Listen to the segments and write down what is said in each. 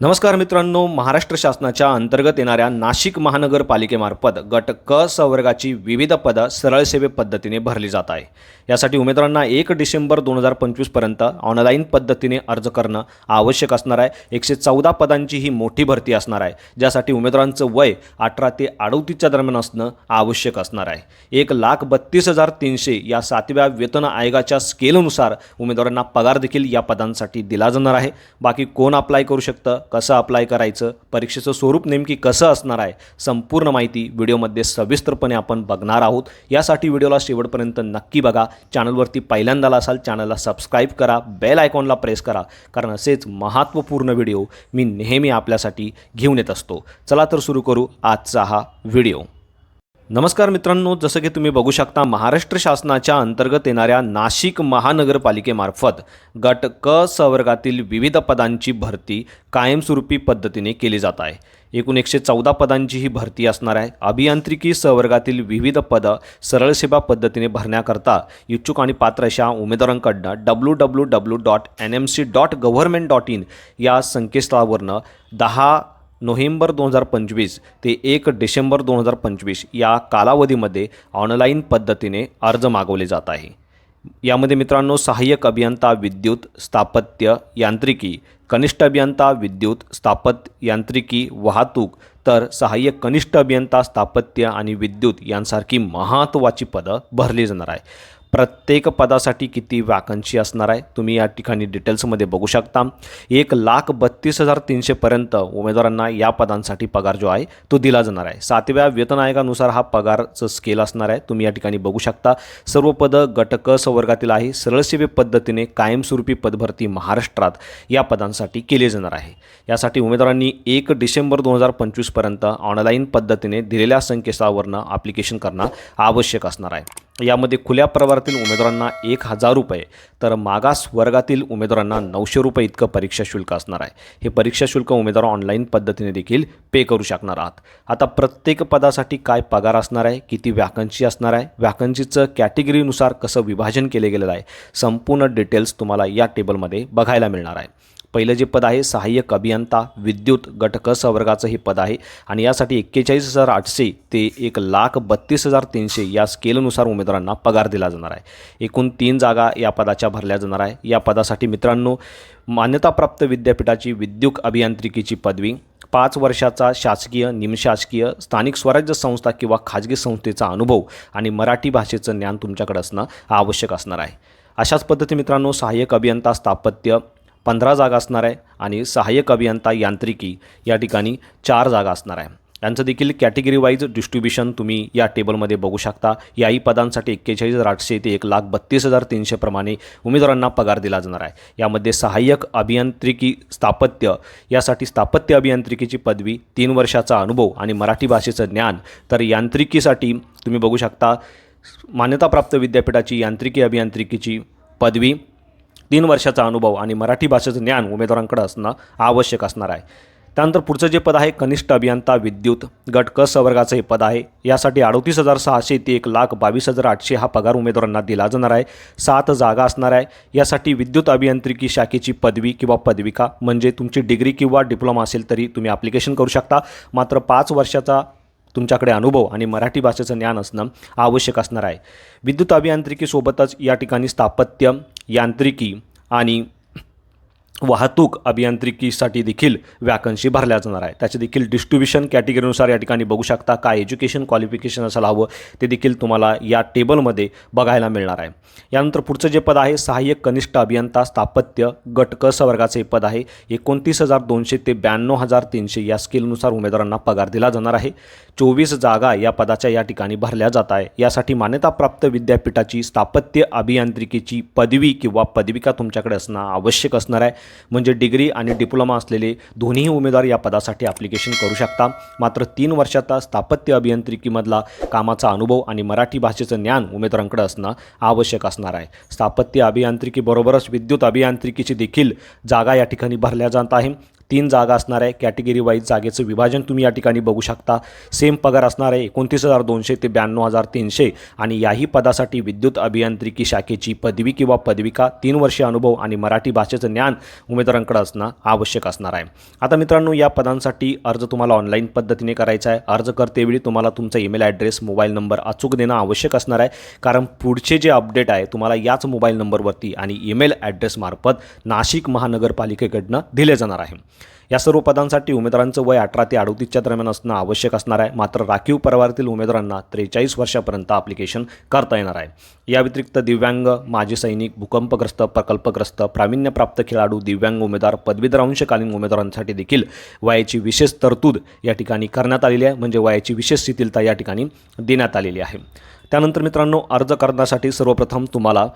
नमस्कार मित्रांनो महाराष्ट्र शासनाच्या अंतर्गत येणाऱ्या नाशिक महानगरपालिकेमार्फत गट क संवर्गाची विविध पदं सरळ सेवे पद्धतीने भरली जात आहे. यासाठी उमेदवारांना एक डिसेंबर दोन हजार पंचवीसपर्यंत ऑनलाईन पद्धतीने अर्ज करणं आवश्यक असणार आहे. एकशे चौदा पदांची ही मोठी भरती असणार आहे ज्यासाठी उमेदवारांचं वय अठरा ते अडोतीसच्या दरम्यान असणं आवश्यक असणार आहे. एक लाख बत्तीस हजार तीनशे या सातव्या वेतन आयोगाच्या स्केलनुसार उमेदवारांना पगार देखील या पदांसाठी दिला जाणार आहे. बाकी कोण अप्लाय करू शकतं? कसं अप्लाय करायचं परीक्षेचं स्वरूप नेमकी कसं असणार आहे संपूर्ण माहिती व्हिडिओमध्ये सविस्तरपणे आपण बघणार आहोत. यासाठी व्हिडिओला शेवटपर्यंत नक्की बघा. चॅनलवरती पहिल्यांदाला असाल चॅनलला सबस्क्राईब करा बेल आयकॉनला प्रेस करा कारण असेच महत्त्वपूर्ण व्हिडिओ मी नेहमी आपल्यासाठी घेऊन येत असतो. चला तर सुरू करू आजचा हा व्हिडिओ. नमस्कार मित्रांनो जसं की तुम्ही बघू शकता महाराष्ट्र शासनाच्या अंतर्गत येणाऱ्या नाशिक महानगरपालिकेमार्फत गट क सवर्गातील विविध पदांची भरती कायमस्वरूपी पद्धतीने केली जात आहे. एकूण एकशे चौदा पदांची ही भरती असणार आहे. अभियांत्रिकी सवर्गातील विविध पदं सरळ सेवा पद्धतीने भरण्याकरता इच्छुक आणि पात्र अशा उमेदवारांकडनं W W W dot N M C dot government dot in या संकेतस्थळावरनं दहा नोव्हेंबर दोन हजार पंचवीस ते एक डिसेंबर दोन हजार पंचवीस या कालावधीमध्ये ऑनलाईन पद्धतीने अर्ज मागवले जात आहे. यामध्ये मित्रांनो सहाय्यक अभियंता विद्युत स्थापत्य यांत्रिकी कनिष्ठ अभियंता विद्युत स्थापत्य यांत्रिकी वाहतूक तर सहाय्यक कनिष्ठ अभियंता स्थापत्य आणि विद्युत यांसारखी महत्त्वाची पदं भरली जाणार आहे. प्रत्येक पदासाठी किती वॅकन्सी असणार आहे तुम्ही या ठिकाणी डिटेल्समध्ये बघू शकता. एक लाख बत्तीस हजार तीनशेपर्यंत उमेदवारांना या पदांसाठी पगार जो आहे तो दिला जाणार आहे. सातव्या वेतन आयोगानुसार हा पगारचं स्केल असणार आहे तुम्ही या ठिकाणी बघू शकता. सर्व पदं गटक संवर्गातील आहे सरळसेवे पद्धतीने कायमस्वरूपी पदभरती महाराष्ट्रात या पदांसाठी केली जाणार आहे. यासाठी उमेदवारांनी एक डिसेंबर दोन हजार पंचवीसपर्यंत ऑनलाईन पद्धतीने दिलेल्या संकेतस्थळावरनं ॲप्लिकेशन करणं आवश्यक असणार आहे. यामध्ये खुल्या प्रवारातील उमेदवारांना एक हजार रुपये तर मागास वर्गातील उमेदवारांना नऊशे रुपये इतकं परीक्षा शुल्क असणार आहे. हे परीक्षा शुल्क उमेदवार ऑनलाईन पद्धतीने देखील पे करू शकणार आहात. आता प्रत्येक पदासाठी काय पगार असणार आहे? किती व्याकन्सी असणार आहे? व्याकन्सीचं कॅटेगरीनुसार कसं विभाजन केले गेलेलं आहे? संपूर्ण डिटेल्स तुम्हाला या टेबलमध्ये बघायला मिळणार आहे. पहिलं जे पद आहे सहाय्यक अभियंता विद्युत गट क संवर्गाचं हे पद आहे. आणि यासाठी एक्केचाळीस हजार आठशे ते एक लाख बत्तीस हजार तीनशे या स्केलनुसार उमेदवारांना पगार दिला जाणार आहे. एकूण तीन जागा या पदाच्या भरल्या जाणार आहे. या पदासाठी मित्रांनो मान्यताप्राप्त विद्यापीठाची विद्युत अभियांत्रिकीची पदवी पाच वर्षाचा शासकीय निमशासकीय स्थानिक स्वराज्य संस्था किंवा खाजगी संस्थेचा अनुभव आणि मराठी भाषेचं ज्ञान तुमच्याकडे असणं आवश्यक असणार आहे. अशाच पद्धती मित्रांनो सहाय्यक अभियंता स्थापत्य पंधरा जागा असणार आहे आणि सहाय्यक अभियंता यांत्रिकी या ठिकाणी चार जागा असणार आहे. यांचं देखील कॅटेगरी वाईज डिस्ट्रीब्युशन तुम्ही या टेबलमध्ये बघू शकता. याही पदांसाठी एक्केचाळीस हजार आठशे ते एक लाख बत्तीस हजार तीनशेप्रमाणे उमेदवारांना पगार दिला जाणार आहे. यामध्ये सहाय्यक अभियांत्रिकी स्थापत्य यासाठी स्थापत्य अभियांत्रिकीची पदवी तीन वर्षाचा अनुभव आणि मराठी भाषेचं ज्ञान. तर यांत्रिकीसाठी तुम्ही बघू शकता मान्यताप्राप्त विद्यापीठाची यांत्रिकी अभियांत्रिकीची पदवी तीन वर्षाचा अनुभव आणि मराठी भाषेचं ज्ञान उमेदवारांकडे असणं आवश्यक असणार आहे. त्यानंतर पुढचं जे पद आहे कनिष्ठ अभियंता विद्युत गट क सवर्गाचं हे पद आहे. यासाठी अडतीस हजार सहाशे ते एक लाख बावीस हजार आठशे हा पगार उमेदवारांना दिला जाणार आहे. सात जागा असणार आहे. यासाठी विद्युत अभियांत्रिकी शाखेची पदवी किंवा पदविका म्हणजे तुमची डिग्री किंवा डिप्लोमा असेल तरी तुम्ही ॲप्लिकेशन करू शकता. मात्र पाच वर्षाचा तुमच्याकडे अनुभव आणि मराठी भाषेचं ज्ञान असणं आवश्यक असणार आहे. विद्युत अभियांत्रिकीसोबतच या ठिकाणी स्थापत्य यांत्रिकी आणि वाहतूक अभियांत्रिकीसाठी देखील वॅकन्सी भरल्या जाणार आहे त्याचे देखील डिस्ट्रीब्युशन कॅटेगरीनुसार या ठिकाणी बघू शकता काय एज्युकेशन क्वालिफिकेशन असायला हवं ते देखील तुम्हाला या टेबलमध्ये बघायला मिळणार आहे. यानंतर पुढचं जे पद आहे सहाय्यक कनिष्ठ अभियंता स्थापत्य गट क पद आहे. एकोणतीस हजार दोनशे ते ब्याण्णव हजार तीनशे या स्किलनुसार उमेदवारांना पगार दिला जाणार आहे. चोवीस जागा या पदाच्या या ठिकाणी भरल्या जात आहे. यासाठी मान्यताप्राप्त विद्यापीठाची स्थापत्य अभियांत्रिकीची पदवी किंवा पदविका तुमच्याकडे असणं आवश्यक असणार आहे. म्हणजे डिग्री आणि डिप्लोमा असलेले दोन्ही उमेदवार या पदासाठी ॲप्लिकेशन करू शकता. मात्र तीन वर्षाचा स्थापत्य अभियांत्रिकीमधला कामाचा अनुभव आणि मराठी भाषेचं ज्ञान उमेदवारांकडे असणं आवश्यक असणार आहे. स्थापत्य अभियांत्रिकीबरोबरच विद्युत अभियांत्रिकीची देखील जागा या ठिकाणी भरल्या जात आहे. तीन जागा असणार आहे. कॅटेगरी वाईज जागेचं विभाजन तुम्ही या ठिकाणी बघू शकता. सेम पगार असणार आहे एकोणतीस हजार दोनशे ते ब्याण्णव हजार तीनशे आणि याही पदासाठी विद्युत अभियांत्रिकी शाखेची पदवी किंवा पदविका तीन वर्षे अनुभव आणि मराठी भाषेचं ज्ञान उमेदवारांकडे असणं आवश्यक असणार आहे. आता मित्रांनो या पदांसाठी अर्ज तुम्हाला ऑनलाईन पद्धतीने करायचा आहे. अर्ज करतेवेळी तुम्हाला तुमचा ईमेल ॲड्रेस मोबाईल नंबर अचूक देणं आवश्यक असणार आहे. कारण पुढचे जे अपडेट आहे तुम्हाला याच मोबाईल नंबरवरती आणि ईमेल ॲड्रेसमार्फत नाशिक महानगरपालिकेकडनं दिले जाणार आहे. या सर्व पदांसाठी उमेदवारांचं वय अठरा ते अडतीसच्या दरम्यान असणं आवश्यक असणार आहे. मात्र राखीव परिवारातील उमेदवारांना त्रेचाळीस वर्षापर्यंत अप्लिकेशन करता येणार आहे. या व्यतिरिक्त दिव्यांग माजी सैनिक भूकंपग्रस्त प्रकल्पग्रस्त प्रावीण्यप्राप्त खेळाडू दिव्यांग उमेदवार पदवीधर अंशकालीन उमेदवारांसाठी देखील वयाची विशेष तरतूद या ठिकाणी करण्यात आलेली आहे. म्हणजे वयाची विशेष शिथिलता या ठिकाणी देण्यात आलेली आहे. त्यानंतर मित्रांनो अर्ज करण्यासाठी सर्वप्रथम तुम्हाला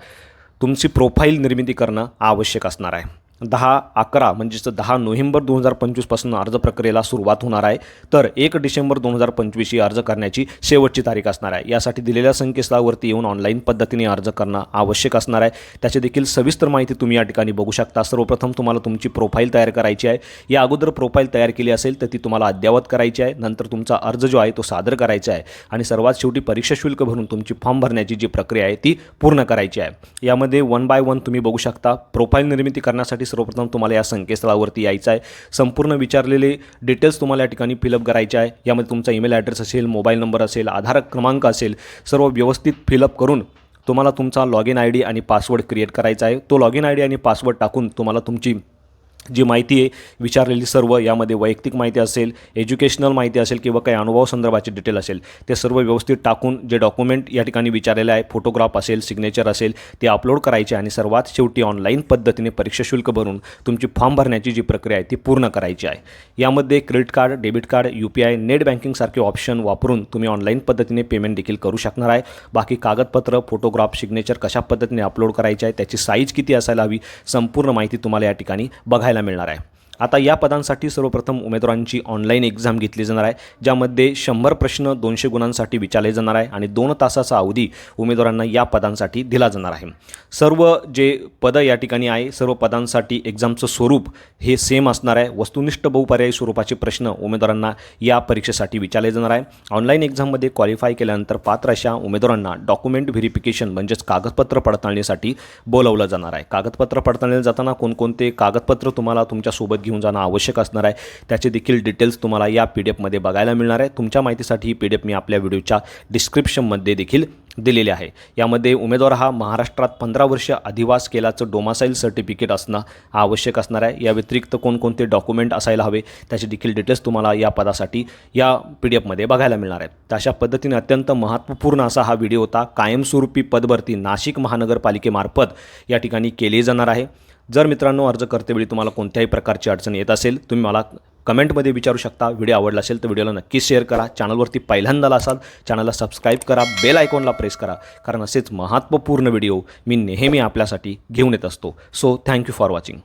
तुमची प्रोफाईल निर्मिती करणं आवश्यक असणार आहे. दहा अकरा म्हणजेच दहा नोव्हेंबर दोन हजार पंचवीसपासून अर्ज प्रक्रियेला सुरुवात होणार आहे तर एक डिसेंबर दोन हजार पंचवीस ही अर्ज करण्याची शेवटची तारीख असणार आहे. यासाठी दिलेल्या संकेतस्थळावरती येऊन ऑनलाईन पद्धतीने अर्ज करणं आवश्यक असणार आहे. त्याची देखील सविस्तर माहिती तुम्ही या ठिकाणी बघू शकता. सर्वप्रथम तुम्हाला तुमची प्रोफाईल तयार करायची आहे. या अगोदर प्रोफाईल तयार केली असेल तर ती तुम्हाला अद्ययावत करायची आहे. नंतर तुमचा अर्ज जो आहे तो सादर करायचा आहे. आणि सर्वात शेवटी परीक्षा शुल्क भरून तुमची फॉर्म भरण्याची जी प्रक्रिया आहे ती पूर्ण करायची आहे. यामध्ये वन बाय वन तुम्ही बघू शकता. प्रोफाईल निर्मिती करण्यासाठी सर्वप्रथम तुम्हाला या संकेतस्थळावरती यायचं आहे. संपूर्ण विचारलेले डिटेल्स तुम्हाला या ठिकाणी फिलअप करायचे आहे. यामध्ये तुमचा ईमेल ॲड्रेस असेल मोबाईल नंबर असेल आधार क्रमांक असेल सर्व व्यवस्थित फिलअप करून तुम्हाला तुमचा लॉग इन आय डी आणि पासवर्ड क्रिएट करायचा आहे. तो लॉग इन आय डी आणि पासवर्ड टाकून तुम्हाला तुमची जी माहिती आहे विचारलेली सर्व यामध्ये वैयक्तिक माहिती असेल एज्युकेशनल माहिती असेल किंवा काही अनुभव संदर्भाचे डिटेल असेल ते सर्व व्यवस्थित टाकून जे डॉक्युमेंट या ठिकाणी विचारलेलं आहे फोटोग्राफ असेल सिग्नेचर असेल ते अपलोड करायचे आणि सर्वात शेवटी ऑनलाईन पद्धतीने परीक्षा शुल्क भरून तुमची फॉर्म भरण्याची जी प्रक्रिया आहे ती पूर्ण करायची आहे. यामध्ये credit card debit card U P I net बँकिंगसारखे option वापरून तुम्ही ऑनलाईन पद्धतीने पेमेंट देखील करू शकणार आहे. बाकी कागदपत्र फोटोग्राफ सिग्नेचर कशा पद्धतीने अपलोड करायचे आहे त्याची साईज किती असायला हवी संपूर्ण माहिती तुम्हाला या ठिकाणी बघायला पाहायला मिळणार आहे. आता या पदांसाठी सर्वप्रथम उमेदवारांची ऑनलाईन एक्झाम घेतली जाणार आहे ज्यामध्ये शंभर प्रश्न दोनशे गुणांसाठी विचारले जाणार आहे आणि दोन तासाचा अवधी उमेदवारांना या पदांसाठी दिला जाणार आहे. सर्व जे पदं या ठिकाणी आहे सर्व पदांसाठी एक्झामचं स्वरूप हे सेम असणार आहे. वस्तुनिष्ठ बहुपर्यायी स्वरूपाचे प्रश्न उमेदवारांना या परीक्षेसाठी विचारले जाणार आहे. ऑनलाईन एक्झाममध्ये क्वालिफाय केल्यानंतर पात्र अशा उमेदवारांना डॉक्युमेंट व्हेरिफिकेशन म्हणजेच कागदपत्र पडताळणीसाठी बोलवलं जाणार आहे. कागदपत्र पडताळणी जाताना कोणकोणते कागदपत्र तुम्हाला तुमच्यासोबत घेऊन जाणं आवश्यक असणार आहे. त्याचे देखील डिटेल्स तुम्हाला या पी डी एफमध्ये बघायला मिळणार आहे. तुमच्या माहितीसाठी ही पी डी एफ मी आपल्या व्हिडिओच्या डिस्क्रिप्शनमध्ये देखील दिलेली आहे. यामध्ये उमेदवार हा महाराष्ट्रात पंधरा वर्ष अधिवास केल्याचं डोमासाईल सर्टिफिकेट असणं आवश्यक असणार आहे. या व्यतिरिक्त कोणकोणते डॉक्युमेंट असायला हवे त्याचे देखील डिटेल्स तुम्हाला या पदासाठी या पी डी एफमध्ये बघायला मिळणार आहेत. तर अशा पद्धतीने अत्यंत महत्त्वपूर्ण असा हा व्हिडिओ होता. कायमस्वरूपी पदभरती नाशिक महानगरपालिकेमार्फत या ठिकाणी केली जाणार आहे. जर मित्रांनो अर्ज करतेवेळी तुम्हाला कोणत्याही प्रकारची अडचण येत असेल तुम्ही मला कमेंटमध्ये विचारू शकता. व्हिडिओ आवडला असेल तर व्हिडिओला नक्कीच शेअर करा. चॅनलवरती पहिल्यांदा असाल चॅनलला सबस्क्राईब करा बेल आयकॉनला प्रेस करा. कारण असेच महत्त्वपूर्ण व्हिडिओ मी नेहमी आपल्यासाठी घेऊन येत असतो. So thank you for watching